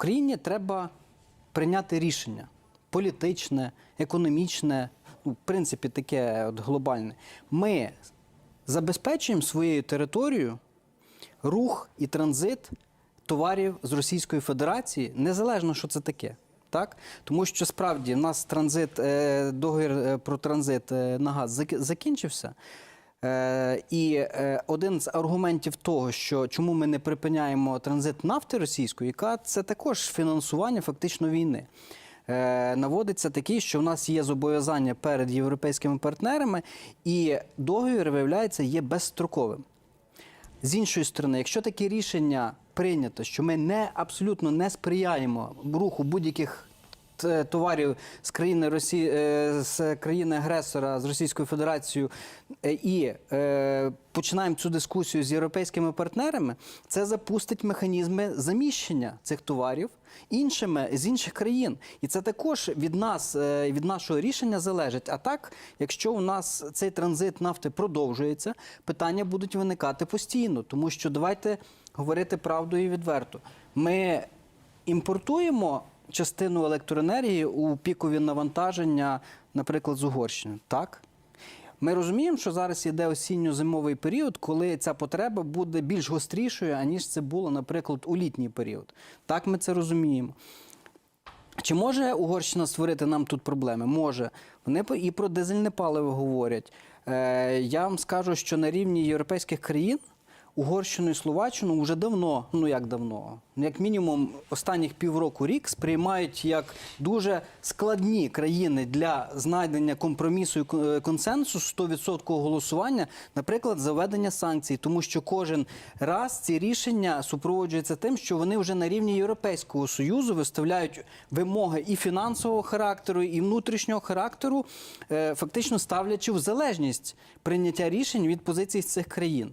Україні треба прийняти рішення політичне, економічне, ну, в принципі, таке от глобальне. Ми забезпечуємо своєю територією рух і транзит товарів з Російської Федерації, незалежно, що це таке. Так? Тому що справді в нас транзит, е, договір е, про транзит е, на газ закінчився. Е, і е, один з аргументів того, що чому ми не припиняємо транзит нафти російської, яка це також фінансування фактично війни. Е, наводиться такий, що в нас є зобов'язання перед європейськими партнерами, і договір, виявляється, є безстроковим. З іншої сторони, якщо таке рішення прийнято, що ми не абсолютно не сприяємо руху будь-яких товарів з країни Росії е, з країни агресора з Російською Федерацією е, і е, починаємо цю дискусію з європейськими партнерами, це запустить механізми заміщення цих товарів іншими з інших країн, і це також від нас, е, від нашого рішення залежить. А так, якщо у нас цей транзит нафти продовжується, питання будуть виникати постійно, тому що давайте говорити правду і відверто. Ми імпортуємо частину електроенергії у пікові навантаження, наприклад, з Угорщини. Так. Ми розуміємо, що зараз іде осінньо-зимовий період, коли ця потреба буде більш гострішою, аніж це було, наприклад, у літній період. Так ми це розуміємо. Чи може Угорщина створити нам тут проблеми? Може. Вони і про дизельне паливо говорять. Е, я вам скажу, що на рівні європейських країн Угорщину і Словаччину вже давно, ну як давно, як мінімум останніх півроку рік сприймають як дуже складні країни для знайдення компромісу і е, консенсусу 100% голосування, наприклад, заведення санкцій, тому що кожен раз ці рішення супроводжуються тим, що вони вже на рівні Європейського союзу виставляють вимоги і фінансового характеру, і внутрішнього характеру, е, фактично ставлячи в залежність прийняття рішень від позицій цих країн.